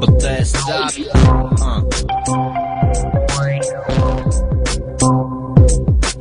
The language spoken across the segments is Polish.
bo to jest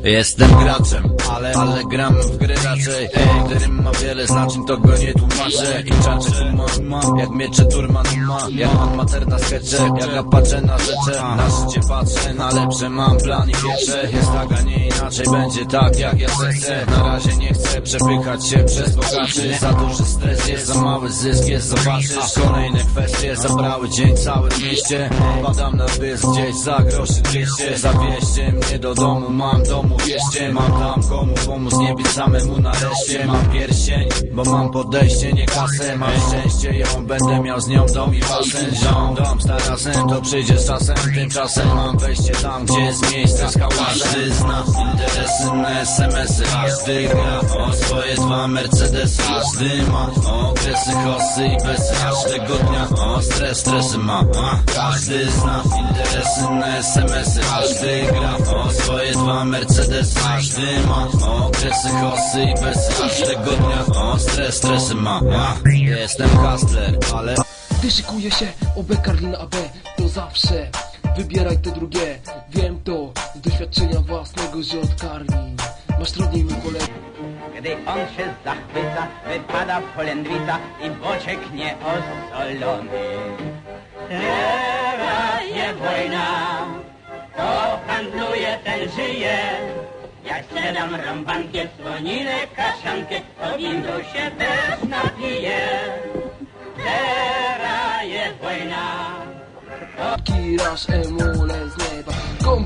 Jestem graczem, ale, ale gram w gry raczej. Ej, gdy rym ma wiele znaczeń, to go nie tłumaczę. I czaczy humor ma, jak miecze Turman ma. Jak mam materna skecze, jak ja patrzę na rzeczy. Na życie patrzę, na lepsze mam plan i wierzę Jest taka, nie inaczej, będzie tak jak ja chcę Na razie nie chcę przepychać się przez bogaczy. Za duży stres jest, za mały zysk jest, zobaczysz Kolejne kwestie. Zabrały dzień cały mieście. Padam na pysk gdzieś za groszy 200 Zawieźcie mnie do domu, mam domu wieście Mam tam komu pomóc, nie być samemu nareszcie Mam pierścień, bo mam podejście, nie kasę. Mam szczęście, ją będę miał z nią dom i basen. Ziom, dom z tarasem, to przyjdzie z czasem. Tymczasem mam wejście tam, gdzie jest miejsce z hałasem interesy SMS-y Każdy gra o swoje dwa Mercedes Każdy ma okresy kosy i bez każdego dnia. O stres, stresy ma Każdy zna interesy na SMS-y Każdy gra o swoje dwa Mercedes Każdy ma okresy kosy i bez każdego dnia. O stres, stresy ma Jestem hustler, ale szykuje się OB Karlina AB To zawsze wybieraj te drugie Wiem to z doświadczenia własnego, że od Masz trudniej mu kolegę Gdy on się zachwyca, wypada polędwica i boczek nieosolony. Teraz jest wojna, kto handluje, ten żyje. Jak sprzedam rąbankę, słoninę, kaszankę, to windu się też Kiras en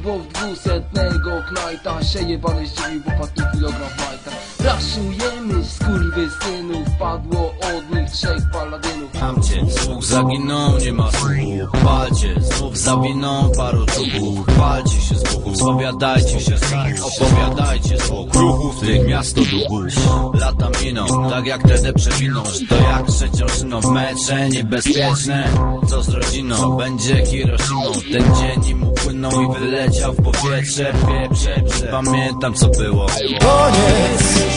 Kombo dwusetnego knajta. Się jebany zdziwił, bo padł kilogram majta. Raszujemy skurwysynów Padło od nich trzech paladynów. Tam cię słuch zaginął, nie ma słuchu Palcie, znów zawiną paru czubów Palcie się z buchów, spowiadajcie się Opowiadajcie z ruchów, tych miasto duchów Lata miną, tak jak wtedy przewiną. To jak trzecią szyną. W mecze Niebezpieczne, co z rodziną? Będzie Hiroshimą, ten dzień im upłynął I wyleciał w powietrze, Pamiętam co było. Koniec,